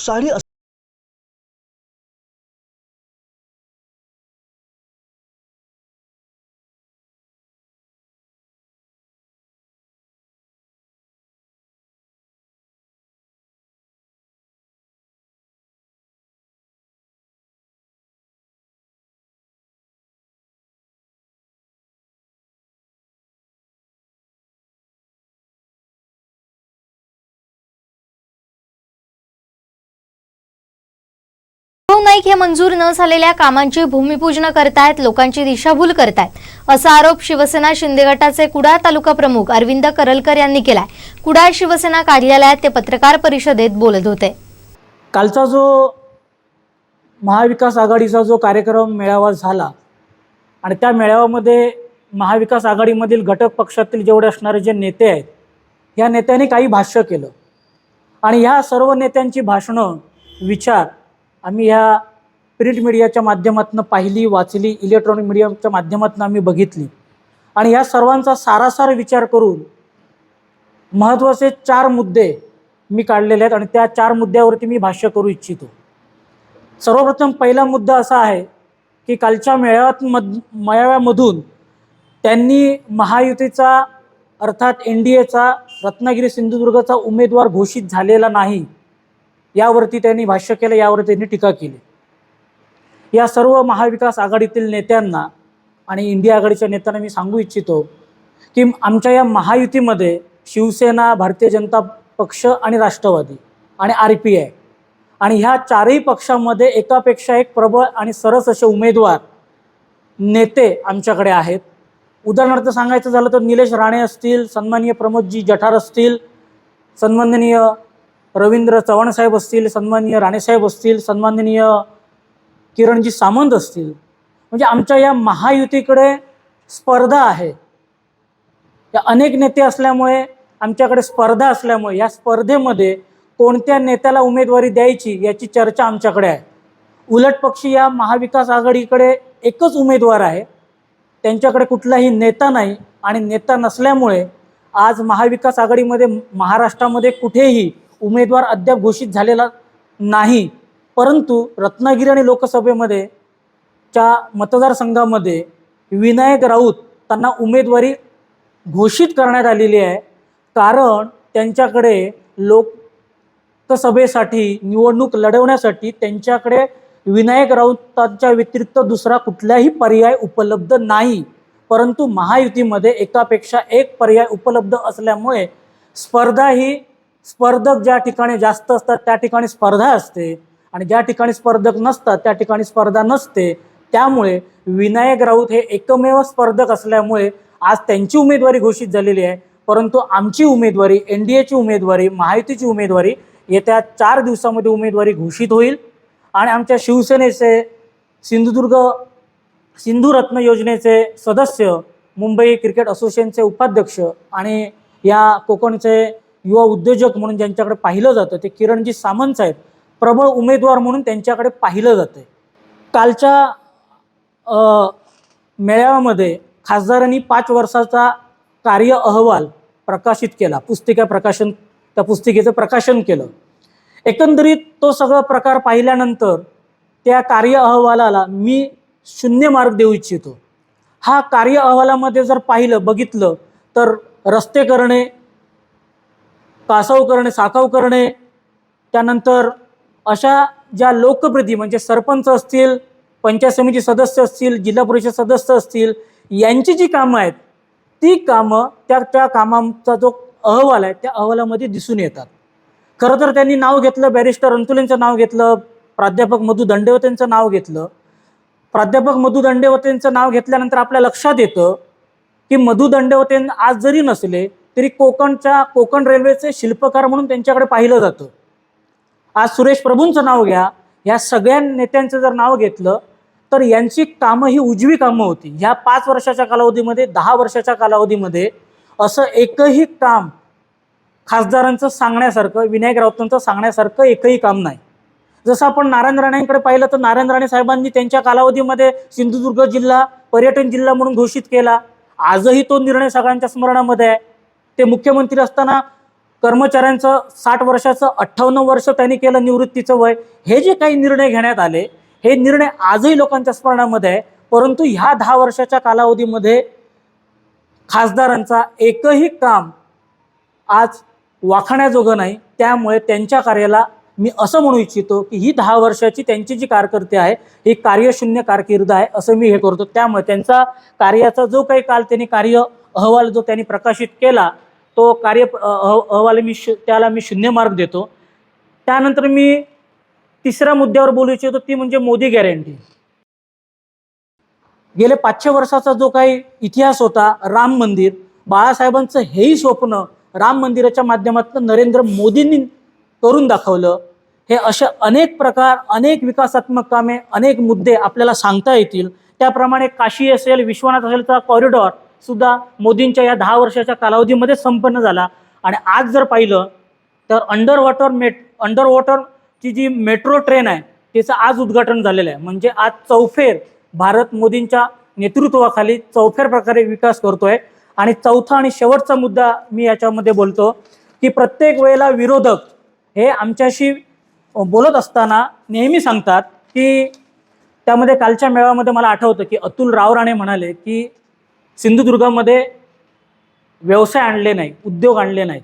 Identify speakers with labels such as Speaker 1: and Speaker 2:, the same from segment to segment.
Speaker 1: साडी
Speaker 2: नाईक हे मंजूर न झालेल्या कामांची भूमिपूजन करतायत लोकांची दिशाभूल करतायत. असा आरोप शिवसेना शिंदे गटाचे कुडाळ तालुका प्रमुख अरविंद करलकर यांनी केलाय. कुडाळ शिवसेना कार्यालयात ते पत्रकार परिषदेत बोलत होते.
Speaker 3: कालचा जो महाविकास आघाडीचा जो कार्यक्रम मेळावा झाला आणि त्या मेळाव्यामध्ये महाविकास आघाडीमधील घटक पक्षातील जेवढे असणारे जे नेते आहेत या नेत्यांनी काही भाष्य केलं. आणि ह्या सर्व नेत्यांची भाषणं विचार आम्ही ह्या प्रिंट मीडियाच्या माध्यमातून पाहिली वाचली इलेक्ट्रॉनिक मीडियाच्या माध्यमातून आम्ही बघितली. आणि ह्या सर्वांचा सारासार विचार करून महत्त्वाचे चार मुद्दे मी काढलेले आहेत आणि त्या चार मुद्द्यावरती मी भाष्य करू इच्छितो. सर्वप्रथम पहिला मुद्दा असा आहे की कालच्या मेळाव्यात मध मेळाव्यामधून त्यांनी महायुतीचा अर्थात एन डी एचा रत्नागिरी सिंधुदुर्गचा उमेदवार घोषित झालेला नाही. यावरती त्यांनी भाष्य केलं यावर त्यांनी टीका केली. या सर्व महाविकास आघाडीतील नेत्यांना आणि इंडिया आघाडीच्या नेत्यांना मी सांगू इच्छितो की आमच्या या महायुतीमध्ये शिवसेना भारतीय जनता पक्ष आणि राष्ट्रवादी आणि आर पी आय आणि ह्या चारही पक्षामध्ये एकापेक्षा एक प्रबळ आणि सरस असे उमेदवार नेते आमच्याकडे आहेत. उदाहरणार्थ सांगायचं झालं तर निलेश राणे असतील सन्माननीय प्रमोदजी जठार असतील सन्माननीय रवींद्र चव्हाणसाहेब असतील सन्माननीय राणेसाहेब असतील सन्माननीय किरणजी सामंत असतील. म्हणजे आमच्या या महायुतीकडे स्पर्धा आहे. या अनेक नेते असल्यामुळे आमच्याकडे स्पर्धा असल्यामुळे या स्पर्धेमध्ये कोणत्या नेत्याला उमेदवारी द्यायची याची चर्चा आमच्याकडे आहे. उलट पक्षी या महाविकास आघाडीकडे एकच उमेदवार आहे. त्यांच्याकडे कुठलाही नेता नाही आणि नेता नसल्यामुळे आज महाविकास आघाडीमध्ये महाराष्ट्रामध्ये कुठेही उमेदवार अद्याप घोषित झालेला नाही. परंतु रत्नागिरी आणि लोकसभेमध्ये च्या मतदारसंघामध्ये विनायक राऊत त्यांना उमेदवारी घोषित करण्यात आलेली आहे. कारण त्यांच्याकडे लोकसभेसाठी निवडणूक लढवण्यासाठी त्यांच्याकडे विनायक राऊतांच्या व्यतिरिक्त दुसरा कुठलाही पर्याय उपलब्ध नाही. परंतु महायुतीमध्ये एकापेक्षा एक पर्याय उपलब्ध असल्यामुळे स्पर्धा ही स्पर्धक ज्या ठिकाणी जास्त असतात त्या ठिकाणी स्पर्धा असते. आणि ज्या ठिकाणी स्पर्धक नसतात त्या ठिकाणी स्पर्धा नसते. त्यामुळे विनायक राऊत हे एकमेव स्पर्धक असल्यामुळे आज त्यांची उमेदवारी घोषित झालेली आहे. परंतु आमची उमेदवारी एन डी एची उमेदवारी महायुतीची उमेदवारी येत्या चार दिवसामध्ये उमेदवारी घोषित होईल. आणि आमच्या शिवसेनेचे सिंधुदुर्ग सिंधुरत्न योजनेचे सदस्य मुंबई क्रिकेट असोसिएशनचे उपाध्यक्ष आणि या कोकणचे युवा उद्योजक म्हणून ज्यांच्याकडे पाहिलं जातं ते किरणजी सामंत साहेब प्रबळ उमेदवार म्हणून त्यांच्याकडे पाहिलं जातं कालच्या मेळाव्यामध्ये खासदारांनी पाच वर्षाचा कार्य अहवाल प्रकाशित केला पुस्तिका प्रकाशन त्या पुस्तिकेचं प्रकाशन केलं. एकंदरीत तो सगळा प्रकार पाहिल्यानंतर त्या कार्य अहवालाला मी शून्य मार्क देऊ इच्छितो. हा कार्य अहवालामध्ये जर पाहिलं बघितलं तर रस्ते करणे कासव करणे साकाव करणे. त्यानंतर अशा ज्या लोकप्रती म्हणजे सरपंच असतील पंचायत समिती सदस्य असतील जिल्हा परिषद सदस्य असतील यांची जी कामं आहेत ती कामं त्या त्या कामांचा जो अहवाल आहे त्या अहवालामध्ये दिसून येतात. खरं तर त्यांनी नाव घेतलं बॅरिस्टर अंतुलेंचं नाव घेतलं प्राध्यापक मधु दंडेवतेंचं नाव घेतलं. प्राध्यापक मधु दंडेवतेंचं नाव घेतल्यानंतर आपल्या लक्षात येतं की मधु दंडेवतेन आज जरी नसले तरी कोकणच्या कोकण रेल्वेचे शिल्पकार म्हणून त्यांच्याकडे पाहिलं जातं. आज सुरेश प्रभूंचं नाव घ्या. ह्या सगळ्या नेत्यांचं जर नाव घेतलं तर यांची कामं ही उजवी कामं होती. ह्या पाच वर्षाच्या कालावधीमध्ये दहा वर्षाच्या कालावधीमध्ये असं एकही काम खासदारांचं सांगण्यासारखं विनायक राऊतांचं सांगण्यासारखं एकही काम नाही. जसं आपण नारायण राणेंकडे पाहिलं तर नारायण राणे साहेबांनी त्यांच्या कालावधीमध्ये सिंधुदुर्ग जिल्हा पर्यटन जिल्हा म्हणून घोषित केला. आजही तो निर्णय सगळ्यांच्या स्मरणामध्ये आहे. ते मुख्यमंत्री असताना कर्मचाऱ्यांचं साठ वर्षाचं अठ्ठावन्न वर्ष त्यांनी केलं निवृत्तीचं वय. हे जे काही निर्णय घेण्यात आले हे निर्णय आजही लोकांच्या स्मरणामध्ये आहे. परंतु ह्या दहा वर्षाच्या कालावधीमध्ये खासदारांचा एकही काम आज वाखाण्याजोगं नाही. त्यामुळे त्यांच्या कार्याला मी असं म्हणू इच्छितो की ही दहा वर्षाची त्यांची जी कारकिर्दी आहे ही कार्यशून्य कारकीर्द आहे असं मी हे करतो. त्यामुळे त्यांचा कार्याचा जो काही काल त्यांनी कार्य अहवाल जो त्यांनी प्रकाशित केला तो कार्य अहवाल मी शू त्याला मी शून्य मार्क देतो. त्यानंतर मी तिसऱ्या मुद्द्यावर बोलू इच्छितो ती म्हणजे मोदी गॅरंटी गेले पाचशे वर्षाचा जो काही इतिहास होता राम मंदिर बाळासाहेबांचं हेही स्वप्न राम मंदिराच्या माध्यमातून नरेंद्र मोदींनी करून दाखवलं. हे असे अनेक प्रकार अनेक विकासात्मक कामे अनेक मुद्दे आपल्याला सांगता येतील. त्याप्रमाणे काशी असेल विश्वनाथ असेल तर कॉरिडॉर सुद्धा मोदींच्या या दहा वर्षाच्या कालावधीमध्ये संपन्न झाला. आणि आज जर पाहिलं तर अंडर वॉटर मेट अंडर वॉटरची जी मेट्रो ट्रेन आहे तिचं आज उद्घाटन झालेलं आहे. म्हणजे आज चौफेर भारत मोदींच्या नेतृत्वाखाली चौफेर प्रकारे विकास करतोय. आणि चौथा आणि शेवटचा मुद्दा मी याच्यामध्ये बोलतो की प्रत्येक वेळेला विरोधक हे आमच्याशी बोलत असताना नेहमी सांगतात की त्यामध्ये कालच्या मेळाव्यामध्ये मला आठवतं की अतुल रावराणे म्हणाले की सिंधुदुर्गामध्ये व्यवसाय आणले नाही उद्योग आणले नाही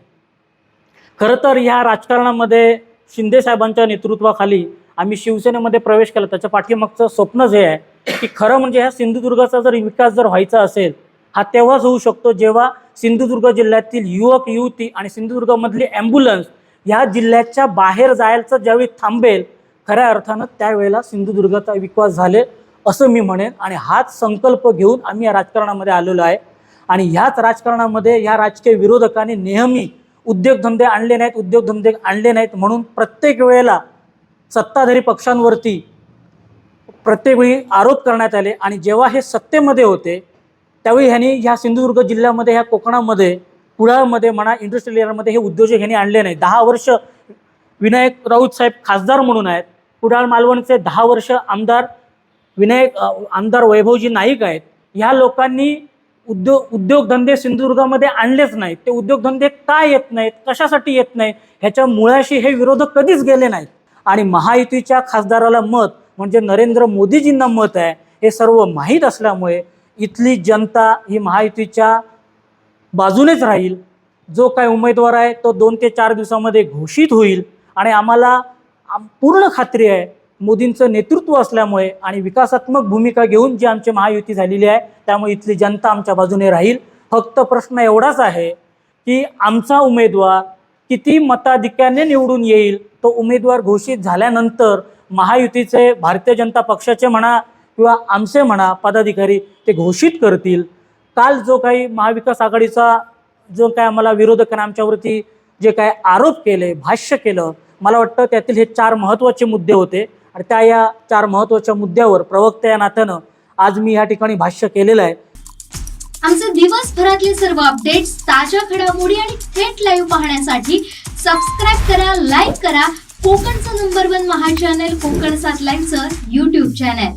Speaker 3: खरं तर ह्या राजकारणामध्ये शिंदे साहेबांच्या नेतृत्वाखाली आम्ही शिवसेनेमध्ये प्रवेश केला. त्याच्या पाठीमागचं स्वप्नच हे आहे की खरं म्हणजे ह्या सिंधुदुर्गाचा जर विकास जर व्हायचा असेल हा तेव्हाच होऊ शकतो जेव्हा सिंधुदुर्ग जिल्ह्यातील युवक युवती आणि सिंधुदुर्गमधली ॲम्ब्युलन्स ह्या जिल्ह्याच्या बाहेर जायचं ज्यावेळी थांबेल खऱ्या अर्थानं त्यावेळेला सिंधुदुर्गाचा विकास झाले. असं मी म्हणेन. आणि हाच संकल्प घेऊन आम्ही या राजकारणामध्ये आलेलो आहे. आणि ह्याच राजकारणामध्ये ह्या राजकीय विरोधकांनी नेहमी उद्योगधंदे आणले नाहीत उद्योगधंदे आणले नाहीत म्हणून प्रत्येक वेळेला सत्ताधारी पक्षांवरती प्रत्येक वेळी आरोप करण्यात आले. आणि जेव्हा हे सत्तेमध्ये होते त्यावेळी ह्यांनी ह्या सिंधुदुर्ग जिल्ह्यामध्ये ह्या कोकणामध्ये कुडाळमध्ये म्हणा इंडस्ट्रियल एरियामध्ये हे उद्योजक ह्यांनी आणले नाही दहा वर्ष विनायक राऊत साहेब खासदार म्हणून आहेत. कुडाळ मालवणचे दहा वर्ष आमदार विनायक आमदार वैभवजी नाईक आहेत ह्या लोकांनी उद्योग उद्योगधंदे सिंधुदुर्गामध्ये आणलेच नाहीत. ते उद्योगधंदे का येत नाहीत? कशासाठी येत नाही ह्याच्या मुळाशी हे विरोधक कधीच गेले नाहीत. आणि महायुतीच्या खासदाराला मत म्हणजे नरेंद्र मोदीजींना मत आहे हे सर्व माहीत असल्यामुळे इथली जनता ही महायुतीच्या बाजूनेच राहील. जो काय उमेदवार आहे तो दोन ते चार दिवसामध्ये घोषित होईल. आणि आम्हाला पूर्ण खात्री आहे मोदींचं नेतृत्व असल्यामुळे आणि विकासात्मक भूमिका घेऊन जी आमची महायुती झालेली आहे त्यामुळे इथली जनता आमच्या बाजूने राहील. फक्त प्रश्न एवढाच आहे की आमचा उमेदवार किती मताधिक्याने निवडून येईल तो उमेदवार घोषित झाल्यानंतर महायुतीचे भारतीय जनता पक्षाचे म्हणा किंवा आमचे म्हणा पदाधिकारी ते घोषित करतील. काल जो काही महाविकास आघाडीचा जो काय आम्हाला विरोधकांना आमच्यावरती जे काय आरोप केले भाष्य केलं मला वाटतं त्यातील हे चार महत्त्वाचे मुद्दे होते. आणि त्या या चार महत्त्वाच्या मुद्द्यावर प्रवक्ता या नात्यानं आज मी या ठिकाणी भाष्य केलेलं आहे.
Speaker 1: आमचे दिवसभरातले सर्व अपडेट्स ताज्या घडामोडी आणि थेट लाईव्ह पाहण्यासाठी सबस्क्राईब करा लाईक करा. कोकणचं नंबर वन महा चॅनल कोकण सात लाईनचं युट्यूब चॅनल